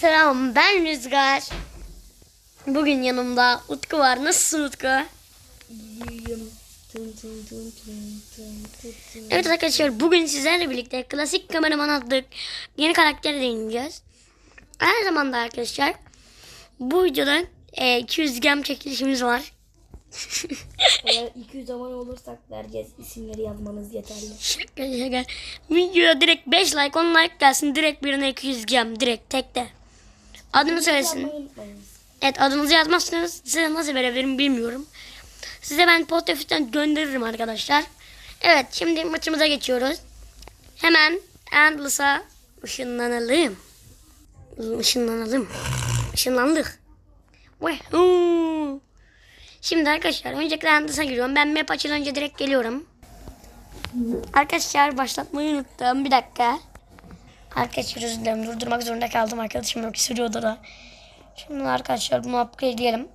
Selam ben Rüzgar. Bugün yanımda Utku var. Nasılsın Utku? İyiyim. Evet arkadaşlar bugün sizlerle birlikte klasik kameraman adlı yeni karakteri deneyeceğiz. Her zaman da arkadaşlar bu videoda e, 200 gram çekilişimiz var. Eğer 200 zaman olursak vereceğiz. İsimleri yazmanız yeterli. Şaka şaka. Videoya direkt 5 like 10 like gelsin. Direkt birine 200 gram direkt tekte. Adını söylesin. Evet adınızı yazmazsanız size nasıl verebilirim bilmiyorum. Size ben post ofisten gönderirim arkadaşlar. Evet şimdi maçımıza geçiyoruz. Hemen Endless'a ışınlanalım. Işınlanalım. Işınlandık. Wahoo. Şimdi arkadaşlar öncelikle Endless'a giriyorum. Ben map açılınca direkt geliyorum. Arkadaşlar başlatmayı unuttum. Bir dakika. Arkadaşlar özür dilerim. Durdurmak zorunda kaldım. Arkadaşım yok. Sürüyordu da. Şimdi arkadaşlar bunu upgrade'leyelim.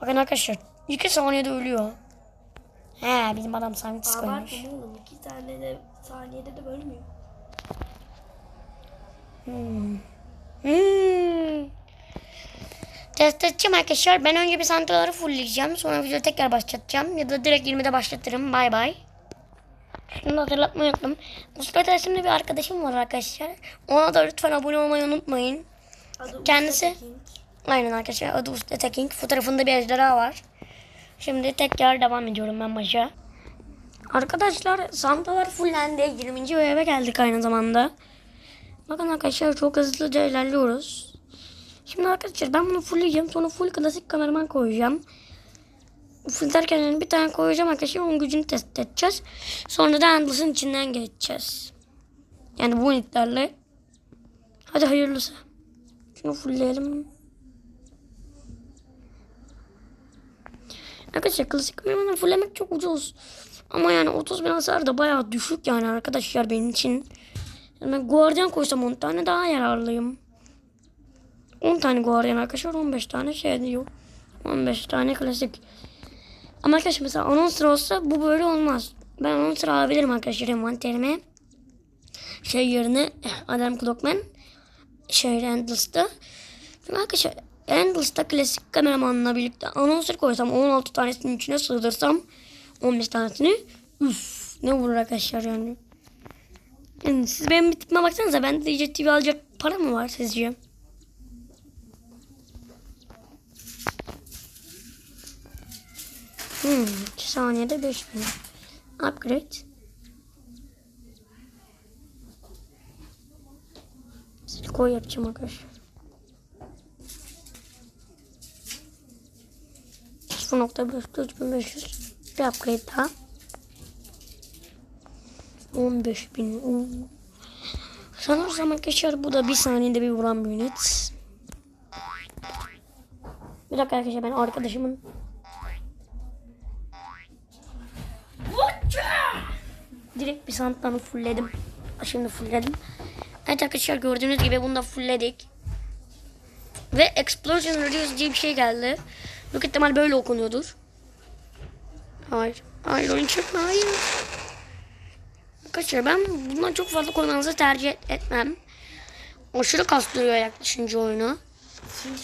Bakın arkadaşlar 2 saniyede ölüyor. He bizim adam scientist koymuş. Abartma oğlum. 2 tane de saniyede de bölmüyor. Hmm. Test edeceğim arkadaşlar. Ben önce bir santraları fullleyeceğim. Sonra videoyu tekrar başlatacağım. Ya da direkt 20'de başlatırım. Bay bay. Şunu da hatırlatmayı unuttum. Mustafa isimli bir arkadaşım var arkadaşlar. Ona da lütfen abone olmayı unutmayın. Adı Kendisi- Usta. Aynen arkadaşlar adı Usta Teking. Fotoğrafında bir ejderha var. Şimdi tekrar devam ediyorum ben başa. Arkadaşlar sandalar fullendi. 20. eve geldik aynı zamanda. Bakın arkadaşlar çok hızlıca ilerliyoruz. Şimdi arkadaşlar ben bunu fullleyeceğim. Sonra full klasik kameraman koyacağım. Full derken bir tane koyacağım arkadaşlar. Onun gücünü test edeceğiz. Sonra da Endless'ın içinden geçeceğiz. Yani bu unitlerle. Hadi hayırlısı. Şunu fullleyelim. Arkadaşlar klasik kameramanı fulllemek çok ucuz. Ama yani 30 bin hasar da bayağı düşük yani arkadaşlar benim için. Yani guardian koysam 10 tane daha yararlıyım. 10 tane guardian arkadaşlar 15 tane şey diyor. 15 tane klasik. Ama arkadaşlar mesela anonsör olsa bu böyle olmaz. Ben anonsör alabilirim arkadaşlar envanterime. Şey yerine Adam Clockman. Şey Endless'ta. Çünkü arkadaşlar Endless'ta klasik kameramanla birlikte anonsör koysam 16 tanesinin içine sığdırsam 15 tanesini üf ne vurur arkadaşlar yani. yani siz benim bitime baksanıza ben DJ TV alacak para mı var sizce? Hmm, 2 saniyede 5000. Upgrade. Silikon yapacağım arkadaşlar. 0.5 3500 bir upgrade daha. 15000 Sanırsam arkadaşlar bu da bir saniyede bir vuran bir unit. Bir dakika arkadaşlar ben arkadaşımın Direkt bir sanatlarını fullledim. Şimdi fullledim. Evet arkadaşlar gördüğünüz gibi bunu da fullledik. Ve Explosion Radius diye bir şey geldi. Büyük ihtimal böyle okunuyordur. Hayır. Hayır oyun çıkma hayır. Arkadaşlar ben bundan çok fazla koymanızı tercih et- etmem. Aşırı kastırıyor yaklaşınca oyunu.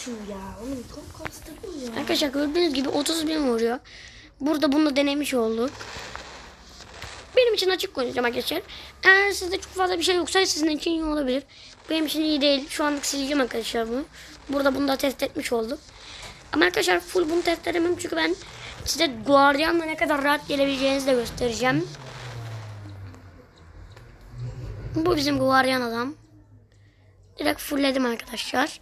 Şunu ya. Oğlum çok kastırdın ya. Arkadaşlar gördüğünüz gibi 30 bin vuruyor. Burada bunu denemiş olduk. Benim için açık konuşacağım arkadaşlar. Eğer sizde çok fazla bir şey yoksa sizin için iyi olabilir. Benim için iyi değil. Şu anlık sileceğim arkadaşlar bunu. Burada bunu da test etmiş olduk. Ama arkadaşlar full bunu test edemem çünkü ben size Guardian'la ne kadar rahat gelebileceğinizi de göstereceğim. Bu bizim Guardian adam. Direkt fullledim arkadaşlar.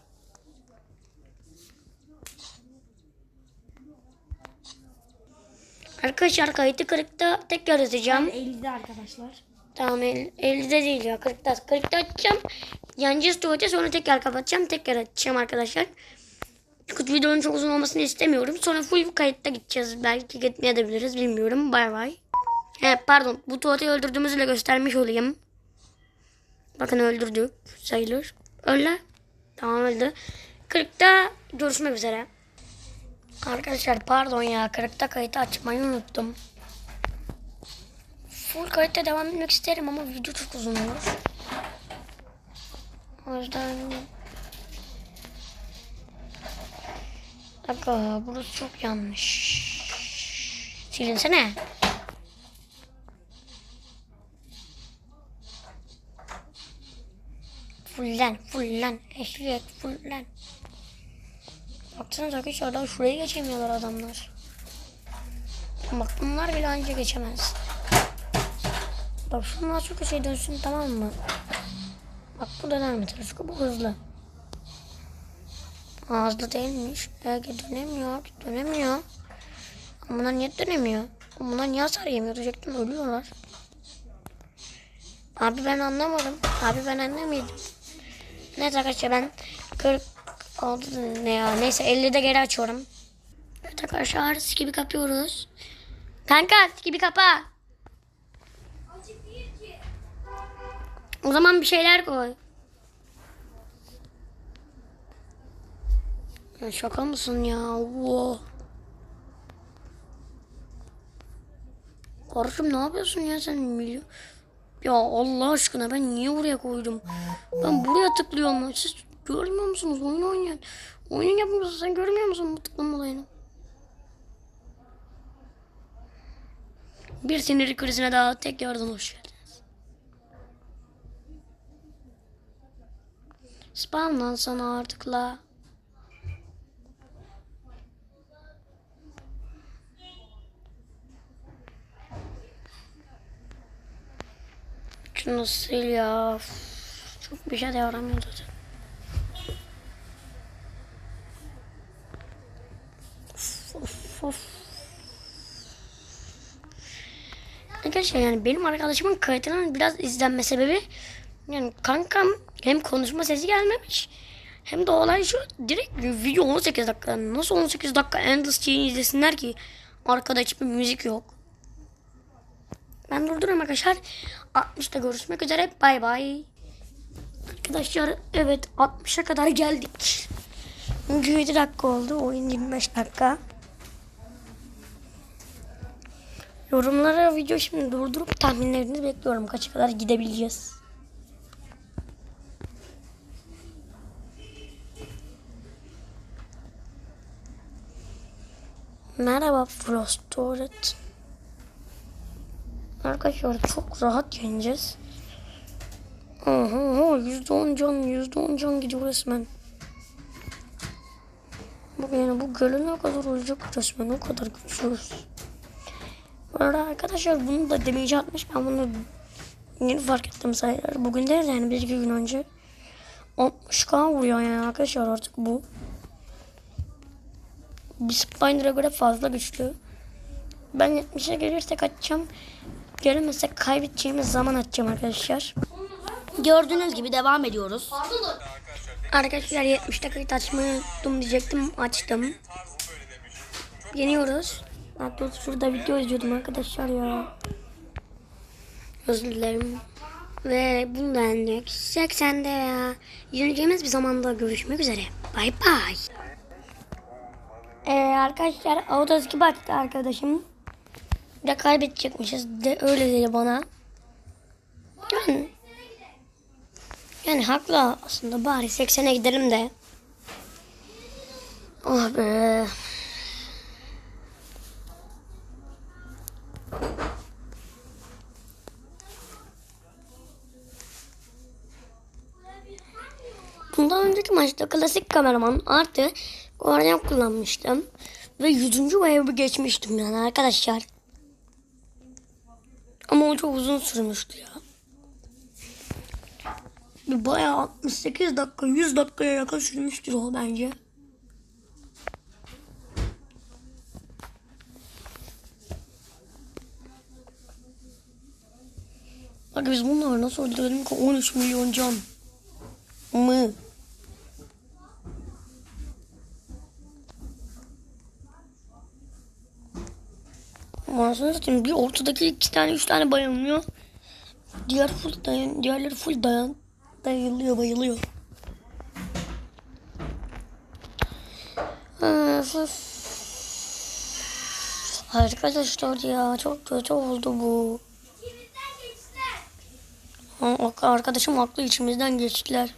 Arkadaşlar kayıtı kırıkta tekrar atacağım. 50'de arkadaşlar. Tamam el, elde değil ya kırıkta. Kırıkta açacağım. Yanacağız tuvalete sonra tekrar kapatacağım. Tekrar açacağım arkadaşlar. Çünkü videonun çok uzun olmasını istemiyorum. Sonra full kayıtta gideceğiz. Belki gitmeye de biliriz bilmiyorum. Bay bay. He pardon bu tuvaleti öldürdüğümüzü de göstermiş olayım. Bakın öldürdük sayılır. Öyle. Tamam öldü. Kırıkta görüşmek üzere. Arkadaşlar pardon ya kırıkta kayıtı açmayı unuttum. Full kayıtta devam etmek isterim ama video çok uzun olur. O yüzden... Aga burası çok yanlış. Silinsene. Fullen, fullen, eşek, fullen. Baksanıza arkadaşlar daha şuraya geçemiyorlar adamlar. Bak bunlar bile anca geçemez. Bak şunlar çok şey dönsün tamam mı? Bak bu döner trafik bu hızlı. Aa, hızlı değilmiş. Belki dönemiyor, dönemiyor. Ama bunlar niye dönemiyor? Bunlar niye hasar yemiyor diyecektim ölüyorlar. Abi ben anlamadım. Abi ben anlamadım. Neyse arkadaşlar ben 40 oldu ne ya neyse 50'de geri açıyorum. Evet arkadaşlar gibi kapıyoruz. Kanka gibi kapa. O zaman bir şeyler koy. Ya şaka mısın ya? Wow. Kardeşim ne yapıyorsun ya sen? Milyon... Ya Allah aşkına ben niye buraya koydum? Ben buraya tıklıyorum. Siz görmüyor musunuz? Oyun oynayan. Oyun yapmıyorsun. Sen görmüyor musun bu tıklama olayını? Bir sinir krizine daha tekrardan hoş geldiniz. Spamlan sana artık la. Şunu sil ya. Çok bir şey de yaramıyor zaten. Of. Arkadaşlar yani benim arkadaşımın kayıtının biraz izlenme sebebi yani kankam hem konuşma sesi gelmemiş hem de olay şu direkt video 18 dakika. Nasıl 18 dakika Endless Chain izlesinler ki arkada hiçbir müzik yok. Ben durduruyorum arkadaşlar. 60'ta görüşmek üzere. Bay bay. Arkadaşlar evet 60'a kadar geldik. Çünkü 7 dakika oldu. Oyun 25 dakika. Yorumlara video şimdi durdurup tahminlerinizi bekliyorum. Kaça kadar gidebileceğiz. Merhaba Frostoret. Arkadaşlar çok rahat yeneceğiz. Aha, yüzde on can, yüzde on can gidiyor resmen. Bu yani bu göle ne kadar olacak resmen o kadar güçlüyüz. Arada arkadaşlar bunu da demeyece atmış. Ben bunu yeni fark ettim sayılar. Bugün değil de yani bir iki gün önce. 60k vuruyor yani arkadaşlar artık bu. Bir Spinder'a göre fazla güçlü. Ben 70'e gelirsek atacağım. Gelemezsek kaybedeceğimiz zaman atacağım arkadaşlar. Gördüğünüz gibi devam ediyoruz. Arkadaşlar 70 dakikayı açmayı diyecektim. Açtım. Yeniyoruz. Hatta şurada video izliyordum arkadaşlar ya. Özür dilerim. Ve bundan 80'de ya. Yeneceğimiz bir zamanda görüşmek üzere. Bay bay. Ee, arkadaşlar Autos gibi açtı arkadaşım. Bir de kaybedecekmişiz. De, öyle dedi bana. Yani, yani haklı aslında. Bari 80'e gidelim de. Oh be. Önceki maçta klasik kameraman artı guardian kullanmıştım. Ve 100. wave'ı geçmiştim yani arkadaşlar. Ama o çok uzun sürmüştü ya. Bayağı 68 dakika 100 dakikaya yakın sürmüştür o bence. Bak biz bunları nasıl öldürelim ki 13 milyon can mı? Anasını satayım bir ortadaki iki tane üç tane bayılmıyor. Diğer full dayan, diğerleri full dayan, dayılıyor bayılıyor. Öf. Arkadaşlar ya çok kötü oldu bu. Arkadaşım haklı içimizden geçtiler.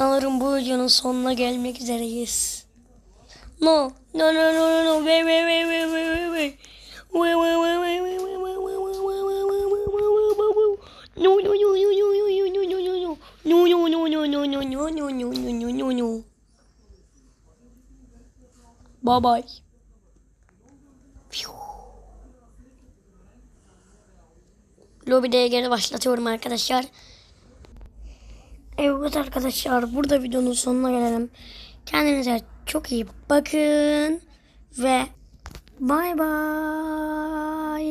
Sanırım bu videonun sonuna gelmek üzereyiz. No. No no no no no. Wait wait wait wait wait wait wait. Wait wait wait wait wait wait. No no no no no no no no no no no. No no no no no no no no no no no no. Bye bye. Lobide geri başlatıyorum arkadaşlar. Evet arkadaşlar burada videonun sonuna gelelim. Kendinize çok iyi bakın ve bay bay.